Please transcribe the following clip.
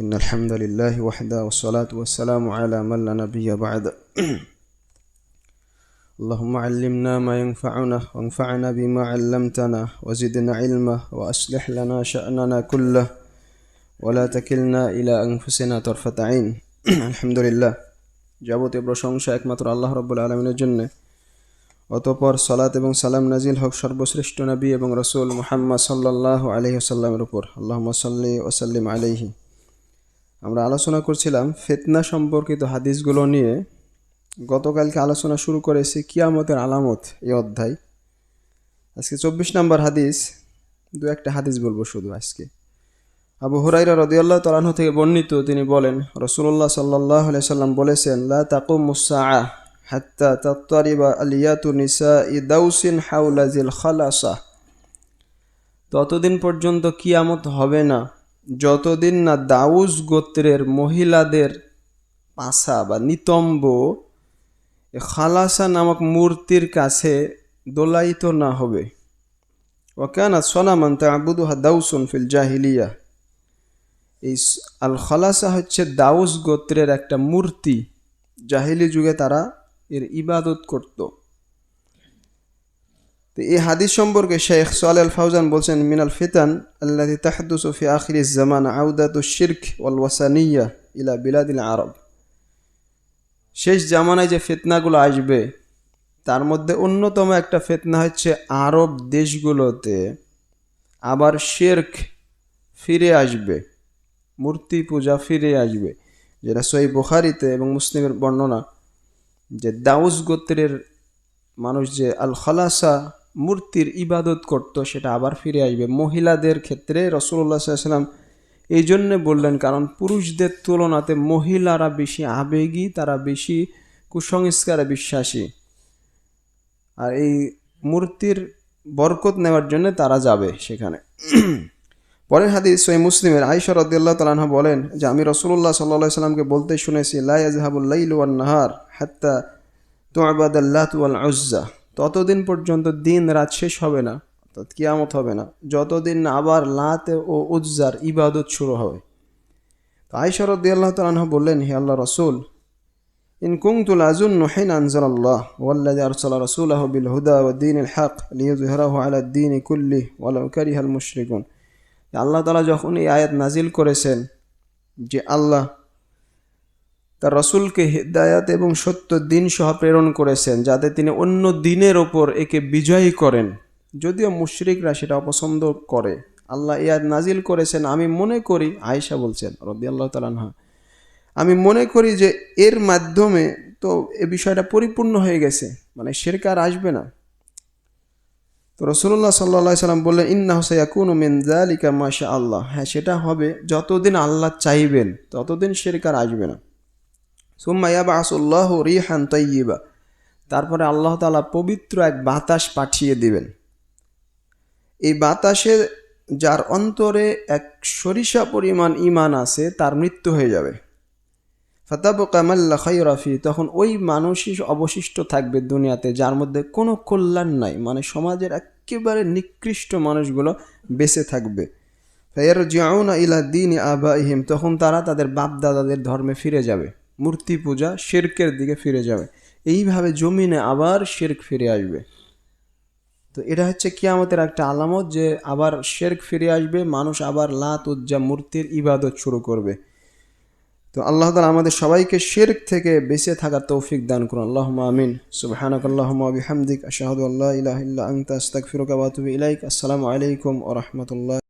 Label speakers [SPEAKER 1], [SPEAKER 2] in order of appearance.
[SPEAKER 1] إن الحمد لله وحده والصلاة والسلام على من لا نبي بعد اللهم علمنا ما ينفعنا وانفعنا بما علمتنا وزدنا علما وأصلح لنا شأننا كله ولا تكلنا إلى أنفسنا طرفة عين الحمد لله যাবতীয় প্রশংসা একমাত্র আল্লাহ রব্বুল আলমিনের জন্য অতপর সালাত এবং সালাম নাজিল হক সর্বশ্রেষ্ঠ নবী এবং রসুল মুহাম্মদ সাল্লাহ আলহি সাল্লামের উপর আল্লাহ সাল্লি ওসাল্লিম আলহি আমরা আলোচনা করছিলাম ফেতনা সম্পর্কিত হাদিসগুলো নিয়ে। গতকালকে আলোচনা শুরু করেছি কিয়ামতের আলামত এই অধ্যায়। আজকে চব্বিশ নম্বর হাদিস, দু একটা হাদিস বলব শুধু আজকে। আবু হুরাইরা রদিয়াল্লাহ তালাহ থেকে বর্ণিত তিনি বলেন রসুল্লাহ সাল্লাহ সাল্লাম বলেছেন তাত্তারিবা আলিয়াতু নিসা হাউলাজিল খালাসা। ততদিন পর্যন্ত কিয়ামত হবে না। যতদিন না দাউস গোত্রের মহিলাদের পাশা বা নিতম্ব খালাসা নামক মূর্তির কাছে দোলায়িত না হবে। ও ওকানা সোনামান তাবুদুহা দাউসুন ফিল জাহিলিয়া। এই আল খালাসা হচ্ছে দাউস গোত্রের একটা মূর্তি। জাহিলি যুগে তারা এর ইবাদত করত। তো এই হাদিস সম্পর্কে শেখ সোয়াল আল ফাউজান বলছেন, মিনাল ফিতান আল্লাহ তাহদুস আখির জামান আউদাত শির্ক ওয়াল ওয়াসানিয়া ইলা বিলাদিল আরব। শেষ জামানায় যে ফিতনাগুলো আসবে, তার মধ্যে অন্যতম একটা ফিতনা হচ্ছে আরব দেশগুলোতে আবার শেরক ফিরে আসবে, মূর্তি পূজা ফিরে আসবে, যেটা সই বুখারিতে এবং মুসলিমের বর্ণনা। যে দাউস গোত্রের মানুষ যে আল খালাসা মূর্তির ইবাদত করত, সেটা আবার ফিরে আসবে। মহিলাদের ক্ষেত্রে রসুল্লাহ সাল্লাম এই জন্যে বললেন, কারণ পুরুষদের তুলনাতে মহিলারা বেশি আবেগী, তারা বেশি কুসংস্কারে বিশ্বাসী। আর এই মূর্তির বরকত নেওয়ার জন্য তারা যাবে সেখানে। পরের হাদিস সই মুসলিমের আইসা রদ্দাল্লাহ তালাহা বলেন যে, আমি রসুল্লাহ সাল্লাহ সাল্লামকে বলতে শুনেছি লাইজহাবুল্লাইল নাহার হাত্তা তোয়াবাদাল্লাহ ওয়াল উজ্জা। ততদিন পর্যন্ত দিন রাত শেষ হবে না অর্থাৎ কিয়ামত হবে না যতদিন না আবার লাতে ও উজ্জার ইবাদত শুরু হবে তো আইসা রদ্দাল্লাহ তালাহা বললেন হে আল্লাহ রসুল إن كنت لأظن حين أنزل الله والذي أرسل رسوله بالهدى والدين الحق ليظهره على الدين كله ولو كره المشركون আল্লাহ তালা যখন এই আয়াত নাজিল করেছেন যে আল্লাহ তার রসুলকে হৃদায়াত এবং সত্য দিন সহ প্রেরণ করেছেন, যাতে তিনি অন্য দিনের ওপর একে বিজয়ী করেন। যদিও মুশরিকরা সেটা অপছন্দ করে। আল্লাহ আয়াত নাজিল করেছেন, আমি মনে করি, আয়েশা বলছেন রবি আল্লাহ তালানহা আমি মনে করি যে এর মাধ্যমে তো এ বিষয়টা পরিপূর্ণ হয়ে গেছে মানে সেরকার আসবে না। তো রসুল্লাহ সাল্লা সাল্লাম বললেন ইন্না হোসাইয়াকুন মেনজালিকা মাশা আল্লাহ হ্যাঁ সেটা হবে যতদিন আল্লাহ চাইবেন, ততদিন সেরকার আসবে না। আসল্লাহ রিহান তৈবা তারপরে আল্লাহ তালা পবিত্র এক বাতাস পাঠিয়ে দিবেন। এই বাতাসে যার অন্তরে এক সরিষা পরিমাণ ইমান আছে, তার মৃত্যু হয়ে যাবে। ফতাব কামাল্লা খৈরাফি তখন ওই মানুষই অবশিষ্ট থাকবে দুনিয়াতে, যার মধ্যে কোনো কল্যাণ নাই মানে সমাজের একেবারে নিকৃষ্ট মানুষগুলো বেঁচে থাকবে। ফের জিয়াউনা ইলা দিন আবা ইহিম তখন তারা তাদের বাপ দাদাদের ধর্মে ফিরে যাবে। মূর্তি পূজা শেরকের দিকে ফিরে যাবে। এইভাবে জমিনে আবার শেরক ফিরে আসবে। তো এটা হচ্ছে কিয়ামতের একটা আলামত যে আবার শেরক ফিরে আসবে, মানুষ আবার লাত উজ্জা মূর্তির ইবাদত শুরু করবে। তো আল্লাহ তালা আমাদের সবাইকে শেরক থেকে বেঁচে থাকার তৌফিক দান করুন। আল্লাহ আমিন। সুবাহানক আল্লাহমা বিহামদিক, আশাহদু আল্লাহ ইলাহ ইল্লা আংতা আস্তাগফিরুকা ওয়া আতুবু ইলাইক। আসসালামু আলাইকুম ওয়া রাহমাতুল্লাহ।